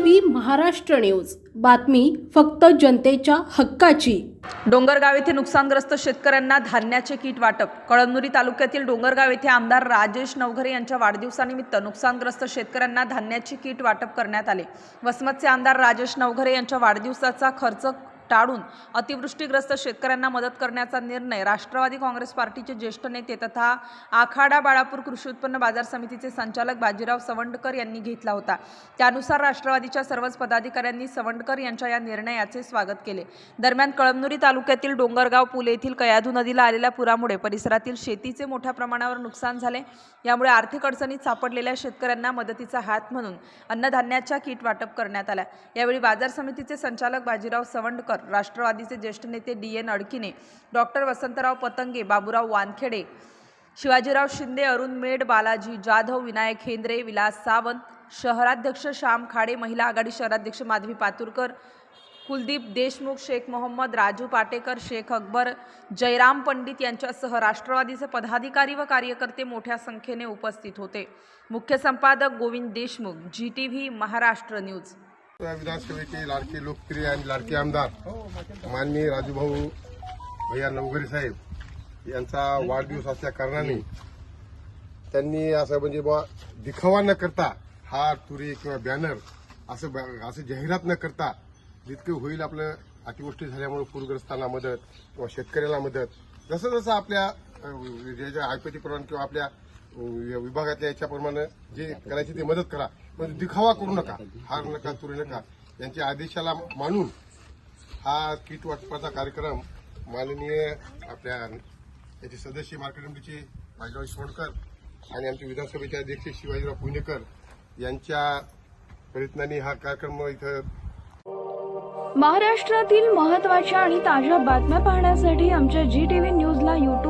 V Maharashtra news. बातमी फक्त जनतेच्या हक्काची. डोंगरगाव येथे नुकसानग्रस्त शेतकऱ्यांना धान्याचे किट वाटप. कळमनुरी तालुक्यातील डोंगरगाव येथे आमदार राजेश नवघरे यांच्या वाढदिवसानिमित्त नुकसानग्रस्त शेतकऱ्यांना धान्याचे किट वाटप करण्यात आले. वसमतचे आमदार राजेश नवघरे यांच्या वाढदिवसाचा खर्च टाळून अतिवृष्टीग्रस्त शेतकऱ्यांना मदत करण्याचा निर्णय राष्ट्रवादी काँग्रेस पार्टीचे ज्येष्ठ नेते तथा आखाडा बाळापूर कृषी उत्पन्न बाजार समितीचे संचालक बाजीराव सवंडकर यांनी घेतला होता. त्यानुसार राष्ट्रवादीच्या सर्वच पदाधिकाऱ्यांनी सवंडकर यांच्या या निर्णयाचे स्वागत केले. दरम्यान कळमनुरी तालुक्यातील डोंगरगाव पूल येथील कयाधू नदीला आलेल्या पुरामुळे परिसरातील शेतीचे मोठ्या प्रमाणावर नुकसान झाले. यामुळे आर्थिक अडचणीत सापडलेल्या शेतकऱ्यांना मदतीचा हात म्हणून अन्नधान्याच्या किट वाटप करण्यात आल्या. यावेळी बाजार समितीचे संचालक बाजीराव सवंडकर राष्ट्रवादीचे ज्येष्ठ नेते D N Adkine doctor Vasantrao Patange Baburao Wankhede Shivajirao Shinde Arun Mede Balaji Jadhav Vinayak Hendre Vilas Sawant शहराध्यक्ष श्याम खाडे महिला आघाडी शहराध्यक्ष माधवी पातुरकर कुलदीप देशमुख शेख मोहम्मद राजू पाटेकर शेख अकबर जयराम पंडित यांच्यासह राष्ट्रवादीचे पदाधिकारी व कार्यकर्ते मोठ्या संख्येने उपस्थित होते. मुख्य संपादक Govind Deshmukh G T V Maharashtra news. विधानसभेचे लाडके लोकप्रिय आणि लाडके आमदार माननीय राजूभाऊ भैया नवघरे साहेब यांचा वाढदिवस असल्या कारणाने त्यांनी असं म्हणजे बा दिखावा न करता हार तुरी किंवा बॅनर असं ब- असं जाहिरात न करता जितकं होईल आपलं अतिवृष्टी झाल्यामुळे पूरग्रस्तांना मदत किंवा शेतकऱ्याला मदत जसं जसं आपल्या अं, ज्याच्या ऐपतीप्रमाणे किंवा आपल्या विभागातल्या याच्याप्रमाणे जे करायचे ते मदत करा. पण दिखावा करू नका. हार नका तुरी नका. यांच्या आदेशाला मानून हा किट वाटपाचा कार्यक्रम माननीय आपल्या याचे सदस्य मार्केट कमिटीचे बाजीराव सोडकर आणि आमचे विधानसभेचे अध्यक्ष शिवाजीराव पुणेकर यांच्या प्रयत्नांनी हा कार्यक्रम इथं महाराष्ट्रातील महत्त्वाच्या आणि ताज्या बातम्या पाहण्यासाठी आमच्या जी टी व्ही न्यूजला युट्यूब